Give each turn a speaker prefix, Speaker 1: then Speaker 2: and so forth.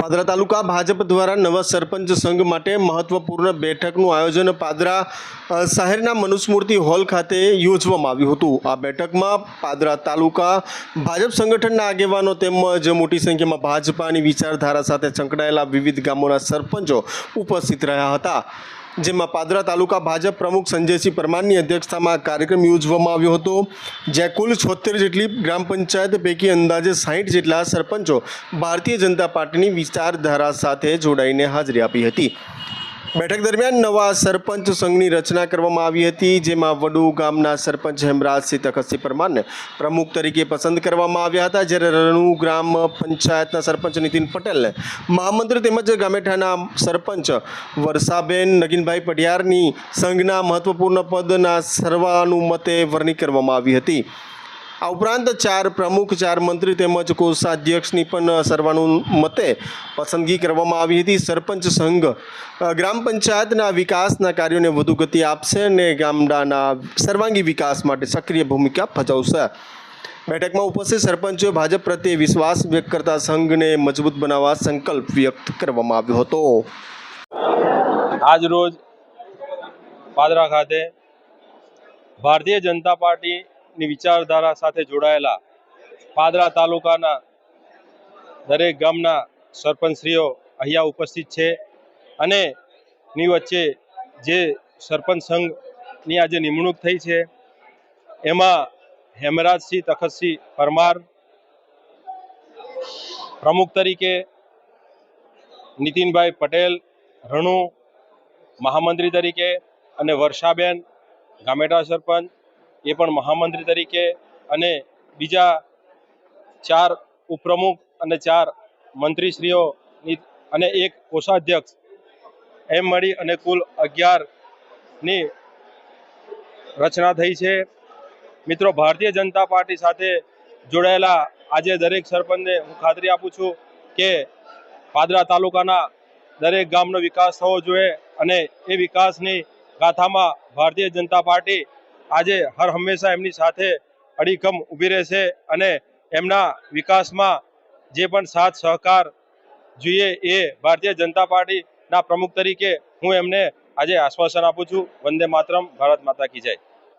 Speaker 1: પાદરા તાલુકા ભાજપ દ્વારા નવા સરપંચ સંઘ માટે મહત્વપૂર્ણ બેઠકનું આયોજન પાદરા શહેરના મનુસ્મૃતિ હોલ ખાતે યોજવામાં આવ્યું હતું. આ બેઠકમાં પાદરા તાલુકા ભાજપ સંગઠનના આગેવાનો તેમજ મોટી સંખ્યામાં ભાજપાની વિચારધારા સાથે સંકળાયેલા વિવિધ ગામોના સરપંચો ઉપસ્થિત રહ્યા હતા. જેમાં પાદરા તાલુકા ભાજપ પ્રમુખ સંજયસિંહ પરમારની અધ્યક્ષતામાં કાર્યક્રમ યોજવામાં આવ્યો હતો, જ્યાં કુલ છોતેર જેટલી ગ્રામ પંચાયત પૈકી અંદાજે સાહીઠ જેટલા સરપંચો ભારતીય જનતા પાર્ટીની વિચારધારા સાથે જોડાઈને હાજરી આપી હતી. બેઠક દરમિયાન નવા સરપંચ સંઘની રચના કરવામાં આવી હતી, જેમાં વડુ ગામના સરપંચ હેમરાજસિંહ તખતસિંહ પરમારને પ્રમુખ તરીકે પસંદ કરવામાં આવ્યા હતા. જ્યારે રણુ ગ્રામ પંચાયતના સરપંચ નીતિન પટેલને મહામંત્રી તેમજ ગામેઠાના સરપંચ વર્ષાબેન નગીનભાઈ પઢિયારની સંઘના મહત્વપૂર્ણ પદના સર્વાનુમતે વરણી કરવામાં આવી હતી. આ ઉપરાંત ચાર પ્રમુખ, ચાર મંત્રી તેમજ કોષાધ્યક્ષની પણ સર્વાનુમતે પસંદગી કરવામાં આવી હતી. સરપંચ સંઘ ગ્રામ પંચાયતના વિકાસના કાર્યોને વધુ ગતિ આપશે અને ગામડાના સર્વાંગી વિકાસ માટે સક્રિય ભૂમિકા ભજવશે. બેઠકમાં ઉપસ્થિત સરપંચોએ ભાજપ પ્રત્યે વિશ્વાસ વ્યક્ત કરતા સંઘને મજબૂત બનાવવા સંકલ્પ વ્યક્ત કરવામાં આવ્યો હતો.
Speaker 2: આજ રોજ પાદરા ખાતે ભારતીય જનતા પાર્ટીની વિચારધારા સાથે જોડાયેલા પાદરા તાલુકાના દરેક ગામના સરપંચશ્રીઓ અહીંયા ઉપસ્થિત છે અને ની વચ્ચે જે સરપંચ સંઘની આજે નિમણૂક થઈ છે, એમાં હેમરાજસિંહ તખતસિંહ પરમાર પ્રમુખ તરીકે, નીતિનભાઈ પટેલ, રણુ મહામંત્રી તરીકે અને વર્ષાબેન ગામેટા સરપંચ એ પણ મહામંત્રી તરીકે અને બીજા ચાર ઉપપ્રમુખ અને ચાર મંત્રીશ્રીઓની અને એક કોષાધ્યક્ષ એમ મળી અને કુલ અગિયારની રચના થઈ છે. મિત્રો, ભારતીય જનતા પાર્ટી સાથે જોડાયેલા આજે દરેક સરપંચને હું ખાતરી આપું છું કે પાદરા તાલુકાના દરેક ગામનો વિકાસ થવો જોઈએ અને એ વિકાસની ગાથામાં ભારતીય જનતા પાર્ટી આજે હર હંમેશા એમની સાથે અડીખમ ઊભી રહેશે અને એમના વિકાસમાં જે પણ સાથ સહકાર જોઈએ એ ભારતીય જનતા પાર્ટીના પ્રમુખ તરીકે હું એમને આજે આશ્વાસન આપું છું. વંદે માતરમ, ભારત માતા કી જય.